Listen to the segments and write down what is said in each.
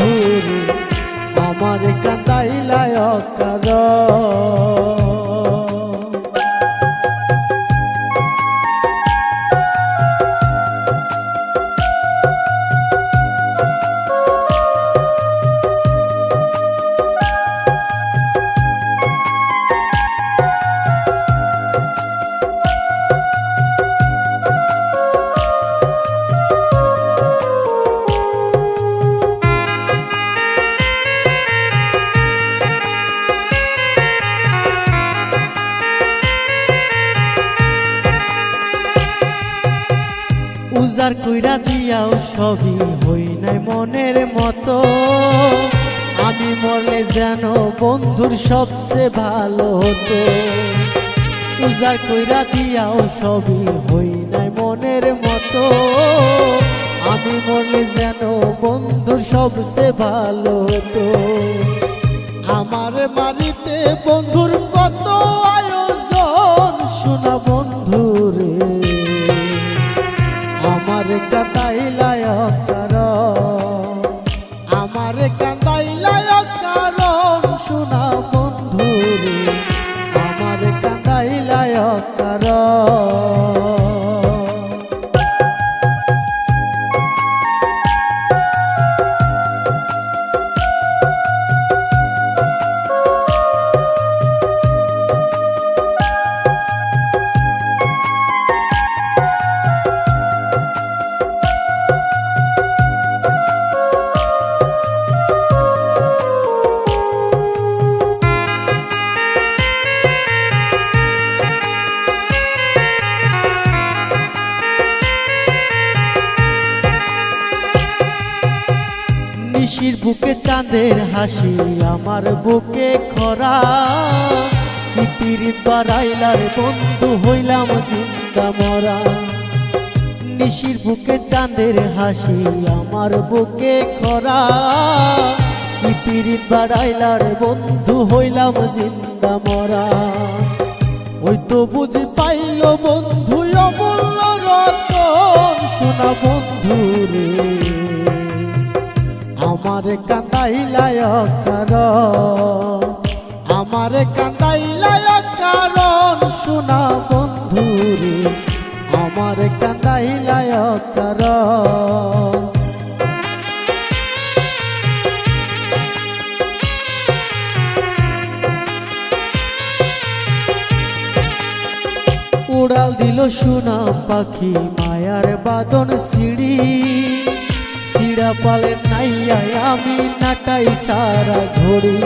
বন্ধু আমার কাঁদাইলায় কার উজার কইরা দিয়াও সবই হই নাই মনের মতো। আমি মরলে যেন বন্ধুর সবচেয়ে ভালো হতো। উজার কইরা দিয়াও সবই হই নাই মনের মতো। আমি মরলে যেন বন্ধুর সবচেয়ে ভালো হতো। আমার বাড়িতে বন্ধুর কত হাসি আমার বুকে খরা। কি পিরিত বন্ধু হইলাম জিন্দা মরা। নিশির বুকে চাঁদের হাসি আমার বুকে খরা। কি পিরিত বাড়াইলার বন্ধু হইলাম জিন্দা মরা। ওই তো বুঝি পাইল বন্ধু অমূল্য রতন। শোনা বন্ধু রে। আমার কান্দাইলায় কার আমার কান্দাইলায় কারণ শোনা বন্ধু রে আমার কান্দাইলায় কার উড়াল দিল সোনা পাখি, মায়ার বাদন সিঁড়ি। সিঁড়া পালে নাইয়ায় আমি নাটাই সারা ঘড়ি।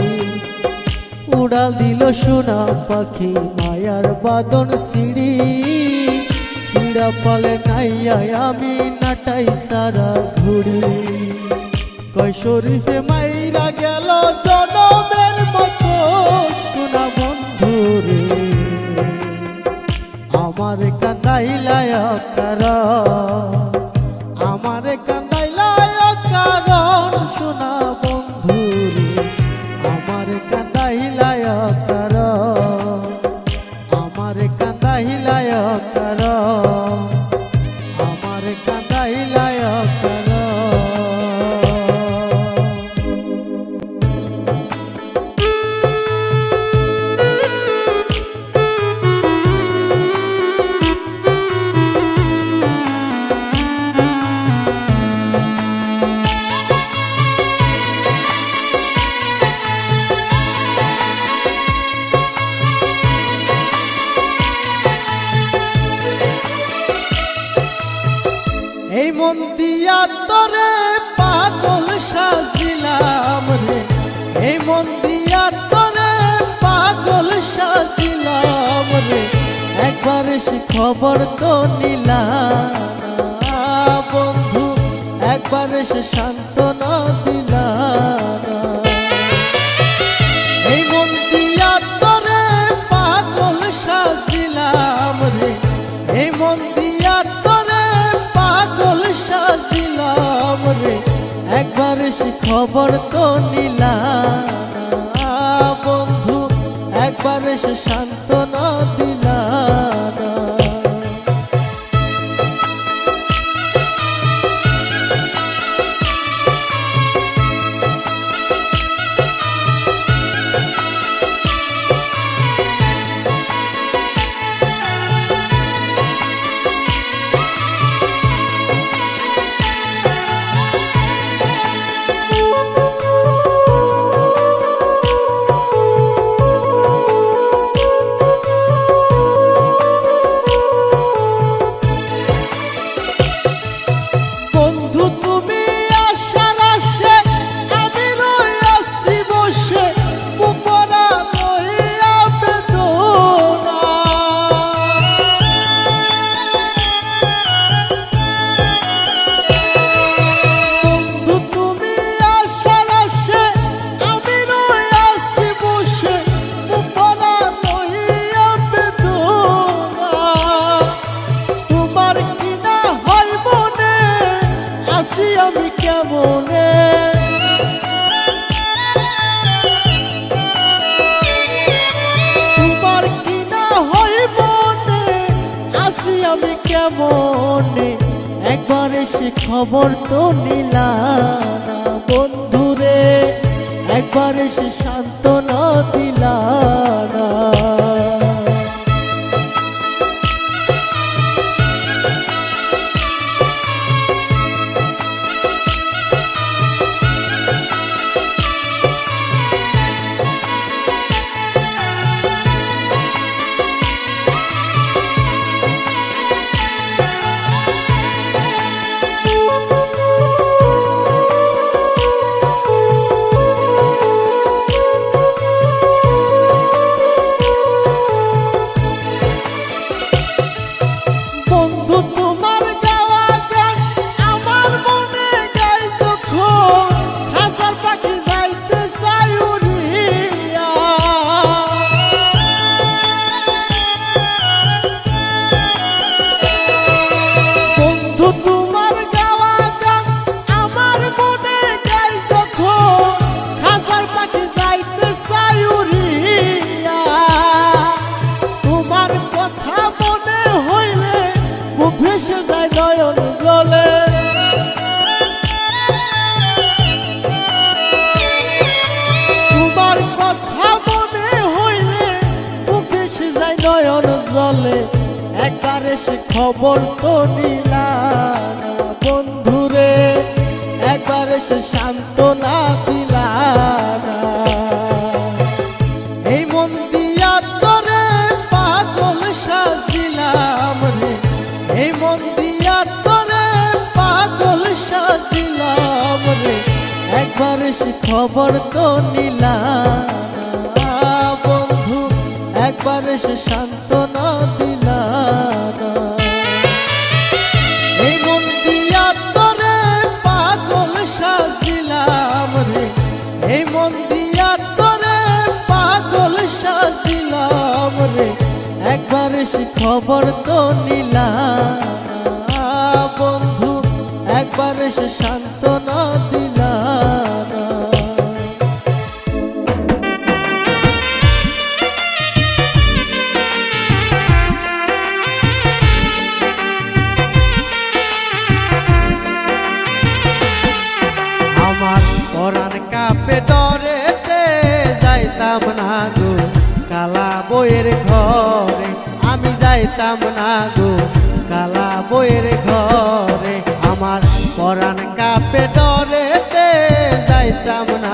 উড়াল দিল সোনা পাখি মায়ার বাদন সিঁড়ি। সিঁড়া পালে নাইয়ায় আমি নাটাই সারা ঘড়ি। কয় মাইরা গেল জনমের মতো সোনা বন্ধু রে। আমার কান্দাইলায় কার বেশ খবর তো নিলা বন্ধু, একবার সে শান্ত না। দিলা এই মন পাগল সাজিলাম রে। এই পাগল সাজিলাম রে। একবার খবর তো নিলা বন্ধু, একবার সে শান্ত খবর তো নিলা বন্ধুরে। একবার সে সান্ত্বনা দিলা খবর তো নিলা বন্ধুরে, একবার সান্ত্বনা দিলা না এই মন দিয়া তোরে পাগল সাজিলাম রে। এই মন দিয়া তোরে পাগল সাজিলাম রে। একবার সে খবর তো নিলাম। না বন্ধু, একবার সে সান্ত্বনা খবর তো নিলাম। না বন্ধু একবার সে সান্ত্বনা দিলা আমার পরাণ কাপে ডরেতে যাইতাম না গো কালা বইয়ের ঘরে। আমার পরাণ কাপে ডরেতে যাইতাম না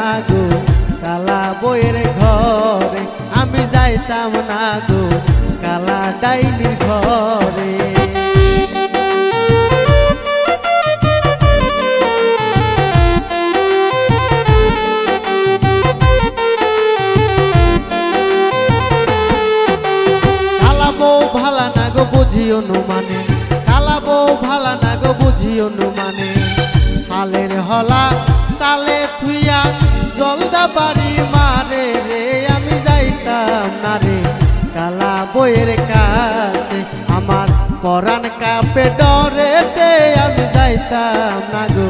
বুঝি অনুমানে। কালা বউ ভালা না গো বুঝি অনুমানে। হালের হলা সালে থুইয়া জলদা বাড়ি মারে রে, আমি যাইতাম না রে। কালা বইয়ের কাছে আমার পরাণ কাপে ডরেতে আমি যাইতাম না গো।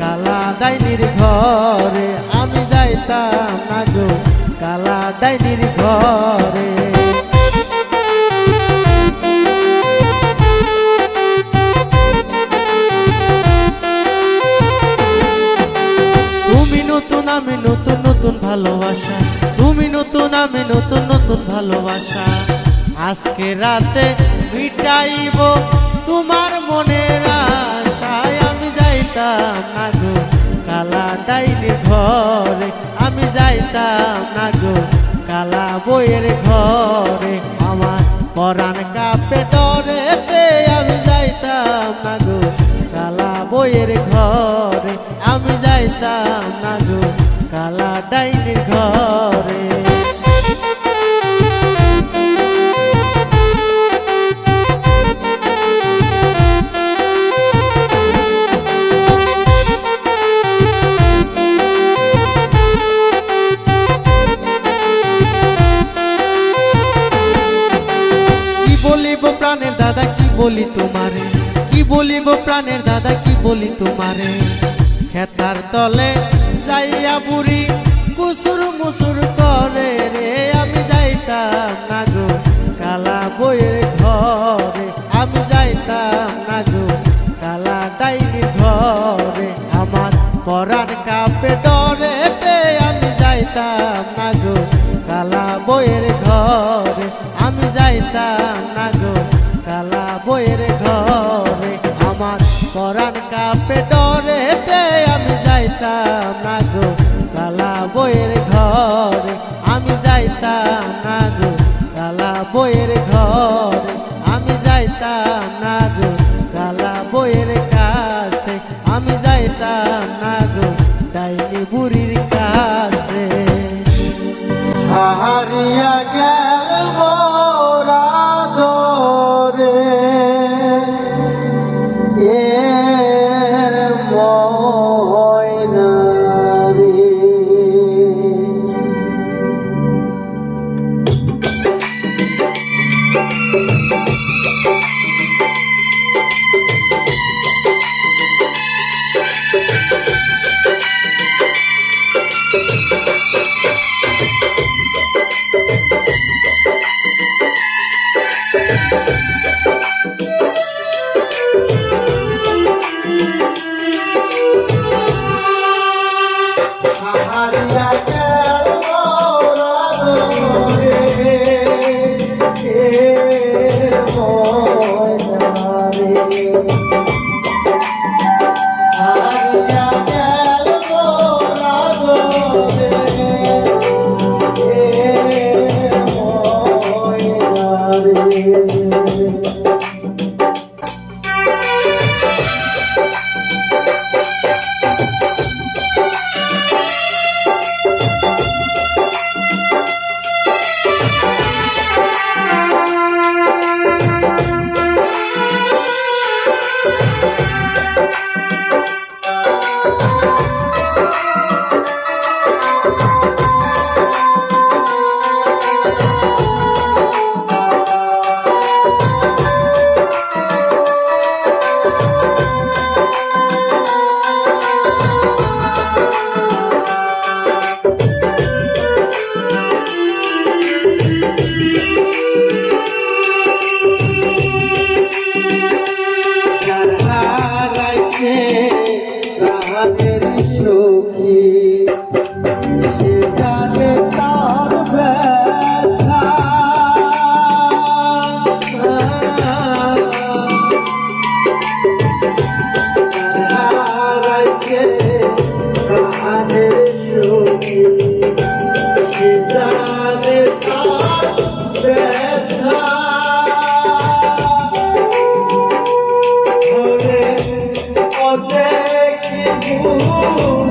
কালা ডাইনির ঘরে আমি যাইতাম না গো। কালা ডাইনির ঘরে ভালোবাসা। আজকে রাতে মিটাইব তোমার মনের আশায়। আমি যাইতাম না কালা ডাইনি ঘরে প্রাণের দাদা কি বলি তোমারে? খেতার তলে যাইয়া বুড়ি কুসুর মুসুর করে রে, আমি যাইতাম না গো, কালা বইয়ের ঘরে, আমি যাইতাম না গো। পাইতাম না। Camerino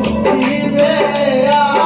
ভুসিবে আ